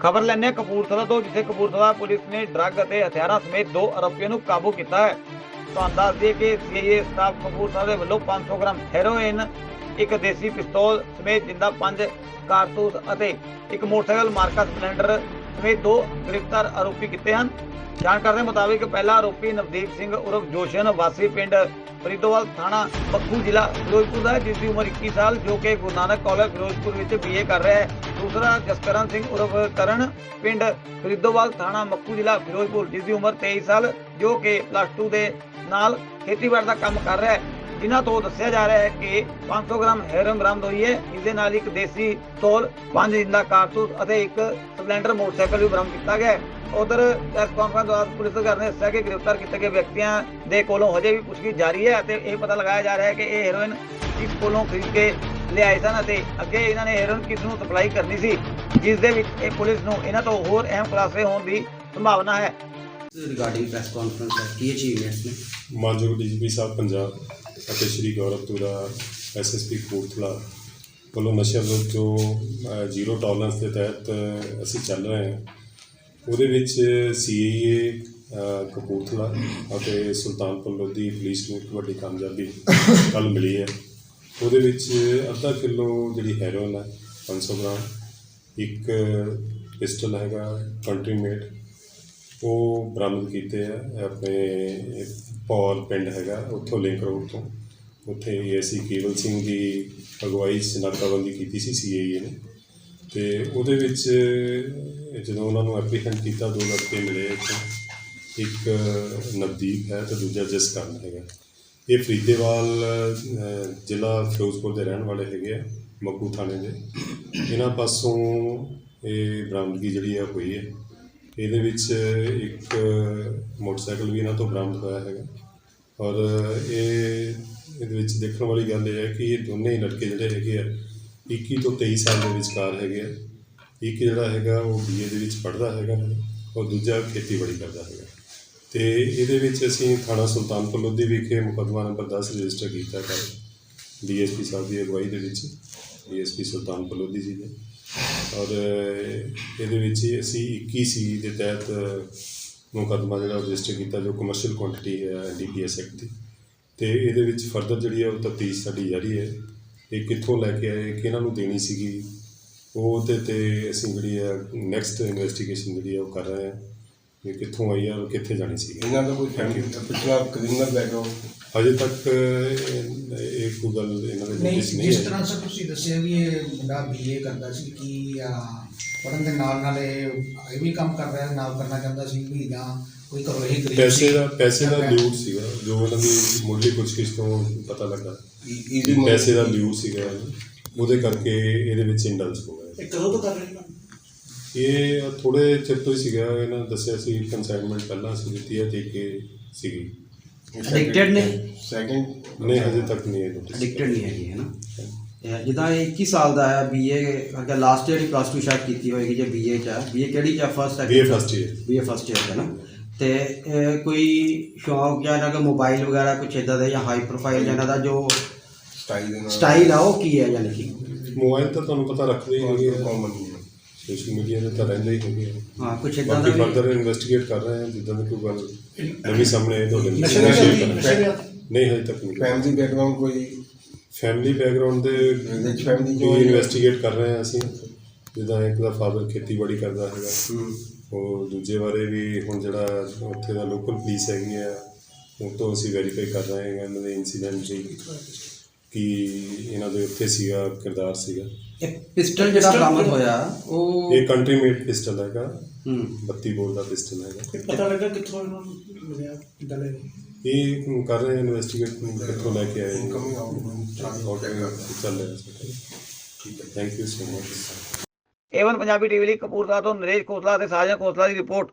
ਖਬਰ ਲੈਣੇ ਕਪੂਰਥਲਾ ਤੋਂ, ਜਿੱਥੇ ਕਪੂਰਥਲਾ ਪੁਲਿਸ ਨੇ ਡਰੱਗ ਅਤੇ ਹਥਿਆਰਾਂ ਸਮੇਤ ਦੋ ਆਰੋਪੀਆਂ ਨੂੰ ਕਾਬੂ ਕੀਤਾ ਹੈ। ਤੁਹਾਨੂੰ ਦੱਸ ਦਈਏ ਕਿ ਸੀਆਈਏ ਸਟਾਫ ਕਪੂਰਥਲਾ ਦੇ ਵੱਲੋਂ 500 ਗ੍ਰਾਮ ਹੈਰੋਇਨ, ਇੱਕ ਦੇਸੀ ਪਿਸਤੌਲ ਸਮੇਤ ਜਿੰਦਾ ਪੰਜ ਕਾਰਤੂਸ ਅਤੇ ਇੱਕ ਮੋਟਰਸਾਈਕਲ ਮਾਰਕਾ ਸਪਲੈਂਡਰ ਸਮੇਤ ਦੋ ਗ੍ਰਿਫਤਾਰ ਆਰੋਪੀ ਕੀਤੇ ਹਨ। ਜਾਣਕਾਰੀ ਦੇ ਮੁਤਾਬਿਕ ਪਹਿਲਾ ਆਰੋਪੀ ਨਵਦੀਪ ਸਿੰਘ ਉਰਫ ਜੋਸ਼ਨ ਵਾਸੀ ਪਿੰਡ ਫਰੀਦੋਵਾਲ ਥਾਣਾ ਪੱਖੂ ਜ਼ਿਲ੍ਹਾ ਫਿਰੋਜ਼ਪੁਰ ਦਾ ਹੈ ਜਿਸ ਦੀ ਉਮਰ 21 ਸਾਲ, ਜੋ ਕਿ ਗੁਰੂ ਨਾਨਕ ਕਾਲਜ ਫਿਰੋਜ਼ਪੁਰ ਵਿੱਚ ਬੀਏ ਕਰ ਰਿਹਾ ਹੈ। ਦੂਸਰਾ ਜਸਕਰਨ ਸਿੰਘ ਉਰਫ ਕਰਨ ਪਿੰਡ ਫਰੀਦੋਵਾਲ ਥਾਣਾ ਮੱਖੂ ਜ਼ਿਲ੍ਹਾ ਫਿਰੋਜ਼ਪੁਰ ਜਿਸ ਦੀ ਉਮਰ 23 ਸਾਲ, ਜੋ ਕਿ ਪਲੱਸ 2 ਦੇ ਨਾਲ ਖੇਤੀਬਾੜੀ ਦਾ ਕੰਮ ਕਰ ਰਿਹਾ ਹੈ। ਜਿਨ੍ਹਾਂ ਤੋਂ ਦੱਸਿਆ ਜਾ ਰਿਹਾ ਹੈ ਕਿ 500 ਗ੍ਰਾਮ ਹੈਰੋਇਨ ਬਰਾਮਦ ਹੋਈ ਹੈ। ਇਸ ਦੇ ਨਾਲ ਇੱਕ ਦੇਸੀ ਤੋਲ ਪੰਜ ਜਿੰਦਾ ਕਾਰਤੂਸ ਅਤੇ ਇੱਕ ਸਪਲੈਂਡਰ ਮੋਟਰਸਾਈਕਲ ਵੀ ਬਰਾਮਦ ਕੀਤਾ ਗਿਆ ਹੈ। ਉਧਰ ਪ੍ਰੈਸ ਕਾਨਫਰੰਸ ਦੌਰਾਨ ਪੁਲਿਸ ਅਧਿਕਾਰੀ ਨੇ ਦੱਸਿਆ ਕਿ ਗ੍ਰਿਫਤਾਰ ਕੀਤੇ ਗਏ ਵਿਅਕਤੀਆਂ ਦੇ ਕੋਲੋਂ ਹਜੇ ਵੀ ਪੁੱਛਗਿੱਛ ਜਾਰੀ ਹੈ ਅਤੇ ਇਹ ਪਤਾ ਲਗਾਇਆ ਜਾ ਰਿਹਾ ਹੈ ਕਿ ਇਹ ਹੈਰੋਇਨ ਕਿਸ ਕੋਲੋਂ ਖਰੀਦ ਕੇ ਲਿਆਏ ਸਨ ਅਤੇ ਅੱਗੇ ਇਹਨਾਂ ਨੇ ਹੈਰੋਇਨ ਕਿਸ ਨੂੰ ਸਪਲਾਈ ਕਰਨੀ ਸੀ ਜਿਸ ਦੇ ਵਿੱਚ ਇਹ ਪੁਲਿਸ ਨੂੰ ਇਹਨਾਂ ਤੋਂ ਹੋਰ ਅਹਿਮ ਖੁਲਾਸੇ ਹੋਣ ਦੀ ਸੰਭਾਵਨਾ ਹੈ। ਰਿਗਾਰਡਿੰਗ ਪ੍ਰੈਸ ਕਾਨਫਰੰਸ ਹੈ ਕੀ ਅਚੀਵਮੈਂਟਸ ਨੇ? ਮਾਨਯੋਗ ਡੀਜੀਪੀ ਸਾਹਿਬ ਪੰਜਾਬ। ਅਤੇ ਸ਼੍ਰੀ ਗੌਰਵ ਤੁਰਾ ਐਸਐਸਪੀ ਕਪੂਰਥਲਾ ਵੱਲੋਂ ਨਸ਼ਾ ਵਿਰੁੱਧ ਜੋ ਜ਼ੀਰੋ ਟੋਲਰੈਂਸ ਦੇ ਤਹਿਤ ਅਸੀਂ ਚੱਲ ਰਹੇ ਹਾਂ। ਉਹਦੇ ਵਿੱਚ ਸੀਏਏ ਕਪੂਰਥਲਾ ਅਤੇ ਸੁਲਤਾਨਪੁਰ ਲੋਧੀ ਪੁਲਿਸ ਨੂੰ ਇੱਕ ਵੱਡੀ ਕਾਮਯਾਬੀ ਕੱਲ ਮਿਲੀ ਹੈ। ਉਹਦੇ ਵਿੱਚ ਅੱਧਾ ਕਿਲੋ ਜਿਹੜੀ ਹੈਰੋਇਨ ਹੈ 500 ਗ੍ਰਾਮ, ਇੱਕ ਪਿਸਟਲ ਹੈਗਾ ਕੰਟਰੀ ਮੇਡ ਉਹ ਬਰਾਮਦ ਕੀਤੇ ਆ ਆਪਣੇ ਪੌਲ ਪਿੰਡ ਹੈਗਾ, ਉੱਥੋਂ ਲਿੰਕ ਰੋਡ ਤੋਂ ਉੱਥੇ ਏਸੀ ਕੇਵਲ ਸਿੰਘ ਦੀ ਅਗਵਾਈ 'ਚ ਨਾਕਾਬੰਦੀ ਕੀਤੀ ਸੀ ਸੀਏਏ ਨੇ। ਤੇ ਉਹਦੇ ਵਿੱਚ, ਜਦੋਂ ਉਹਨਾਂ ਨੂੰ ਐਪਲੀਕੈਂਟ ਕੀਤਾ, ਦੋ ਲੜਕੇ ਮਿਲੇ ਇੱਥੋਂ। ਇੱਕ ਨਵਦੀਪ ਹੈ ਤੇ ਦੂਜਾ ਜਸਕਰਨ ਹੈਗਾ। ਇਹ ਫਰੀਦੇਵਾਲ ਜ਼ਿਲ੍ਹਾ ਫਿਰੋਜ਼ਪੁਰ ਦੇ ਰਹਿਣ ਵਾਲੇ ਹੈਗੇ ਆ, ਮੱਕੂ ਥਾਣੇ ਦੇ। ਇਹਨਾਂ ਪਾਸੋਂ ਇਹ ਬਰਾਮਦਗੀ ਜਿਹੜੀ ਆ ਹੋਈ ਹੈ। ਇਹਦੇ ਵਿੱਚ ਇੱਕ ਮੋਟਰਸਾਈਕਲ ਵੀ ਇਹਨਾਂ ਤੋਂ ਬਰਾਮਦ ਹੋਇਆ ਹੈਗਾ। ਔਰ ਇਹ, ਇਹਦੇ ਵਿੱਚ ਦੇਖਣ ਵਾਲੀ ਗੱਲ ਇਹ ਹੈ ਕਿ ਇਹ ਦੋਨੇ ਹੀ ਲੜਕੇ ਜਿਹੜੇ ਹੈਗੇ ਆ 21 ਤੋਂ 23 ਸਾਲ ਦੇ ਵਿਚਕਾਰ ਹੈਗੇ ਆ। ਇੱਕ ਜਿਹੜਾ ਹੈਗਾ ਉਹ ਬੀਏ ਦੇ ਵਿੱਚ ਪੜ੍ਹਦਾ ਹੈਗਾ ਔਰ ਦੂਜਾ ਖੇਤੀਬਾੜੀ ਕਰਦਾ ਹੈਗਾ। ਤੇ ਇਹਦੇ ਵਿੱਚ ਅਸੀਂ ਥਾਣਾ ਸੁਲਤਾਨਪੁਰ ਲੋਧੀ ਵਿਖੇ ਮੁਕੱਦਮਾ ਨੰਬਰ 10 ਰਜਿਸਟਰ ਕੀਤਾ ਹੈ ਡੀਐਸਪੀ ਸਾਹਿਬ ਦੀ ਅਗਵਾਈ ਦੇ ਵਿੱਚ ਡੀਐਸਪੀ ਸੁਲਤਾਨਪੁਰ ਲੋਧੀ ਜੀ ਦੇ। ਔਰ ਇਹਦੇ ਵਿੱਚ ਅਸੀਂ 21 ਸੀ ਦੇ ਤਹਿਤ ਮੁਕੱਦਮਾ ਜਿਹੜਾ ਰਜਿਸਟਰ ਕੀਤਾ ਜੋ ਕਮਰਸ਼ੀਅਲ ਕੁਆਂਟੀਟੀ ਹੈ ਐਨਡੀਪੀਐਸ ਐਕਟ ਦੀ। ਤੇ ਇਹਦੇ ਵਿੱਚ ਫਰਦਰ ਜਿਹੜੀ ਹੈ ਉਹ ਤਫਤੀਸ਼ ਸਾਡੀ ਜਾਰੀ ਹੈ। ਇਹ ਕਿੱਥੋਂ ਲੈ ਕੇ ਆਏ, ਕਿਹਨਾਂ ਨੂੰ ਦੇਣੀ ਸੀਗੀ, ਉਹ ਤੇ ਤੇ ਅਸੀਂ ਜਿਹੜੀ ਹੈ ਨੈਕਸਟ ਇਨਵੈਸਟੀਗੇਸ਼ਨ ਜਿਹੜੀ ਹੈ ਉਹ ਕਰ ਰਹੇ ਹਾਂ। ਇਹ ਕਿੱਥੋਂ ਆਈ ਹੈ ਔਰ ਕਿੱਥੇ ਜਾਣੀ ਸੀਗੀ ਇਹਨਾਂ ਦਾ ਕੋਈ you. ਪਿਛਲਾ ਕ੍ਰਿਮੀਨਲ ਬੈਕਗ੍ਰਾਉਂਡ ਅਜੇ ਤੱਕ ਇਹ ਇਹ ਕੋਈ ਗੱਲ ਇਹਨਾਂ ਦੇ ਨਹੀਂ ਨਹੀਂ ਜਿਸ ਆਈ ਤਰ੍ਹਾਂ ਸਰ ਤੁਸੀਂ ਦੱਸਿਆ ਵੀ ਇਹ ਮੁੰਡਾ ਬੀਏ ਕਰਦਾ ਸੀ ਕਿ ਪੜਨ ਦੇ ਨਾਲ ਨਾਲ ਇਹ ਇਹ ਵੀ ਕੰਮ ਕਰ ਰਿਹਾ ਨਾਲ ਕਰਨਾ ਚਾਹੁੰਦਾ ਸੀ ਵੀ ਜਾਂ ਕੋਈ ਘਰੋਂ ਹੀ ਗਰੀਬ ਪੈਸੇ ਸੀ। ਦਾ ਪੈਸੇ ਦਾ ਲਿਊਟ ਸੀਗਾ ਜੋ ਇਹਨਾਂ ਦੀ ਮੁੱਢਲੀ ਪੁੱਛਗਿੱਛ ਤੋਂ ਪਤਾ ਲੱਗਾ। ਈਜ਼ੀ ਪੈਸੇ ਦਾ ਲਿਊਟ ਸੀਗਾ। ਉਹਦੇ ਕਰਕੇ ਇਹਦੇ ਵਿੱਚ ਇੰਡਲਸ ਹੋ ਗਿਆ। ਇਹ ਕਦੋਂ ਤੋਂ ਕਰ ਰਹੇ ਕੰਮ ਇਹ ਥੋੜੇ ਚਿਰ ਤੋਂ ਹੀ ਸੀਗਾ ਇਹਨਾਂ ਨੇ ਦੱਸਿਆ ਸੀ ਕਨਸਾਈਨਮੈਂਟ ਪਹਿਲਾਂ ਸੀ ਦਿੱਤੀ ਹੈ ਤੇ ਕਿ ਸੀਗੀ। Addicted ਨੇ? ਸੈਕਿੰਡ ਨਹੀਂ ਹਜੇ ਤੱਕ ਨਹੀਂ ਇਹ notice ਐਡਿਕਟਡ ਨਹੀਂ ਹੈਗੀ ਹੈ ਨਾ? ਇਹ ਜਿੱਦਾਂ ਇਹ 21 ਸਾਲ ਦਾ ਹੈ ਬੀਏ ਅਗਰ ਲਾਸਟ ਈਅਰ ਹੀ ਪਲੱਸ 2 ਸ਼ਾਇਦ ਕੀਤੀ ਹੋਏਗੀ ਜੇ ਬੀਏ ਚ ਹੈ। ਬੀਏ ਕਿਹੜੀ ਚ ਫਸਟ ਹੈ BA first year। BA first year ਹੈ ਨਾ? ਤੇ ਇਹ ਕੋਈ ਸ਼ੌਂਕ ਜਾਂ ਇਹਨਾਂ ਦਾ ਮੋਬਾਈਲ ਵਗੈਰਾ ਕੁਛ ਇਦਾਂ ਦਾ ਜਾਂ ਹਾਈ ਪ੍ਰੋਫਾਈਲ ਜਾਂ ਇਹਨਾਂ ਦਾ ਜੋ ਸਟਾਈਲ ਦੇ ਨਾਲ। ਸਟਾਈਲ ਆ ਉਹ ਕੀ ਹੈ ਯਾਨੀ ਕਿ ਮੋਬਾਈਲ ਤਾਂ ਤੁਹਾਨੂੰ ਪਤਾ ਰੱਖਦੇ ਹੀ ਹੈਗੇ ਕਾਮਨ ਸੋਸ਼ਲ ਮੀਡੀਆ ਦੇ ਤਾਂ ਰਹਿੰਦੇ ਹੀ ਹੈਗੇ। ਹਾਂ ਕੁਛ ਇਦਾਂ ਦਾ ਬਾਕੀ ਵੀ ਫਰਦਰ ਇਨਵੈਸਟੀਗੇਟ ਕਰ ਰਹੇ ਹਾਂ ਜਿੱਦਾਂ ਦੀ ਕੋਈ ਗੱਲ ਨਵੀਂ ਸਾਹਮਣੇ ਆਏ ਤੁਹਾਡੇ ਨਾਲ ਨਸ਼ੇ ਕਰਾਂਗੇ। ਨਹੀਂ ਹਜੇ ਤੱਕ ਨਹੀਂ। ਫੈਮਿਲੀ ਬੈਕਗ੍ਰਾਉਂਡ ਕੋਈ? ਫੈਮਿਲੀ ਬੈਕਗ੍ਰਾਉਂਡ ਦੇ ਫੈਮਿਲੀ ਜੋ ਇਨਵੈਸਟੀਗੇਟ ਕਰ ਰਹੇ ਹਾਂ ਅਸੀਂ। ਜਿੱਦਾਂ ਇੱਕ ਦਾ ਫਾਦਰ ਖੇਤੀਬਾੜੀ ਕਰਦਾ ਹੈਗਾ। ਹੂੰ। ਉਹ ਦੂਜੇ ਬਾਰੇ ਵੀ ਹੁਣ ਜਿਹੜਾ ਉੱਥੇ ਦਾ ਲੋਕਲ ਪੁਲਿਸ ਹੈਗੀ ਆ ਉਹ ਤੋਂ ਅਸੀਂ ਵੈਰੀਫਾਈ ਕਰ ਰਹੇ ਹਾਂ ਇਹਨਾਂ ਦੇ ਇਨਸੀਡੈਂਟ ਦੀ। ਕਿ ਇਹਨਾਂ ਦੇ ਉੱਥੇ ਸੀਗਾ ਕਿਰਦਾਰ ਸੀਗਾ। ਇਹ ਪਿਸਟਲ ਜਿਹੜਾ ਬਰਾਮਦ ਹੋਇਆ ਉਹ ਇਹ ਕੰਟਰੀ ਮੇਡ ਪਿਸਟਲ ਹੈਗਾ। ਹੂੰ। 32 ਬੋਰ ਦਾ ਪਿਸਟਲ ਹੈਗਾ। ਇਹ ਪਤਾ ਲੱਗਾ ਕਿੱਥੋਂ ਇਹਨਾਂ ਨੂੰ ਮਿਲਿਆ ਕਿੱਦਾਂ ਲੈ ਇਹ ਕਰ ਰਹੇ ਇਨਵੈਸਟੀਗੇਟ ਕਿੱਥੋਂ ਲੈ ਕੇ ਆਏ out. ਆਊਟ ਚੱਲ ਰਿਹਾ। ਠੀਕ ਹੈ। Thank you so much Avon Punjabi TV ਲਈ ਕਪੂਰਥਲਾ ਤੋਂ ਨਰੇਸ਼ ਖੋਸਲਾ ਅਤੇ ਸਾਜਨ ਖੋਸਲਾ ਦੀ ਰਿਪੋਰਟ।